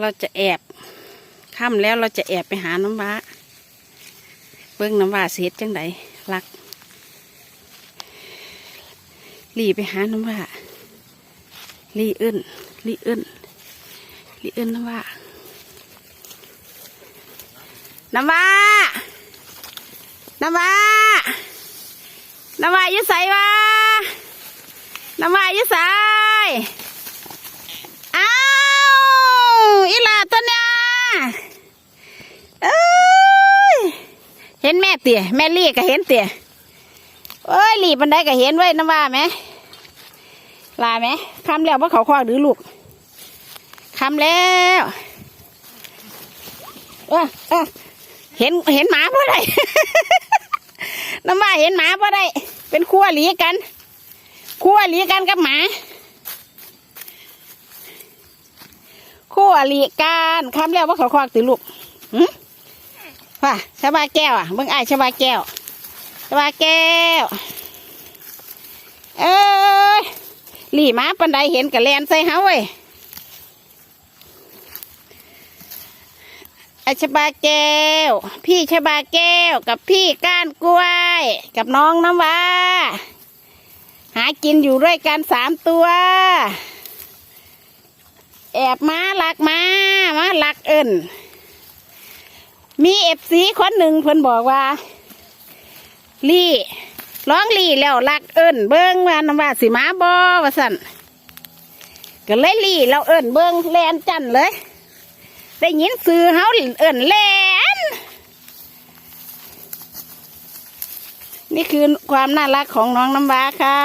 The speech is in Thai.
เราจะแอบค่ำแล้วเราจะแอบไปหาน้ำว้า เบิ้งน้ำว้าเสียจังไดรักหลีไปหาน้ำว้าหลีอึ้นหลีอึ้นหลีอึ้นน้ำว้าน้ำว้าน้ำว้าน้ำว้าอยู่ใสวะน้ำว้าอยู่ใสอ้าวอีหลาตัวเนี้ยเอ้ย เตี๋ยแม่ลี่ก็เห็นเตี๋ยเอ้ยลี่บันไดก็เห็นไว้น้ำว่าไหมลาไหมคำแล้วว่าเขาคว้าหรือลูกคำแล้วเออเออเห็นเห็นหมาเพราะไรน้ำว่าเห็นหมาเพราะไรเป็นคู่อหลีกันคู่อหลีกันกับหมาคู่อหลีกันคำแล้วว่าเขาคว้าตือลูกหืม ว่าชาบาแก้วอะเบิ่งไอ้ชาบาแก้วชาบาแก้ว เอ้ยหลี่มาปันไดเห็นกับแลนใส่เฮาเว้ยไอชาบาแก้ว พี่ชาบาแก้ว กับพี่ก้านกล้วย กับน้องน้ำว้าหากินอยู่ด้วยกันสามตัว แอบมาหลักมามาหลักเอิญ มีเอฟซีคนหนึ่งเพิ่นบอกว่า ลี่ร้องลี่แล้วลักเอิญเบิ้งว่าน้ำว่าสิมาบอว่าสั่นก็เลยลี่เราเอิญเบิ้งแลนจันเลย ได้ยินซื้อเฮาเอิญแลนนี่คือความน่ารักของน้องน้ำว้าค่ะ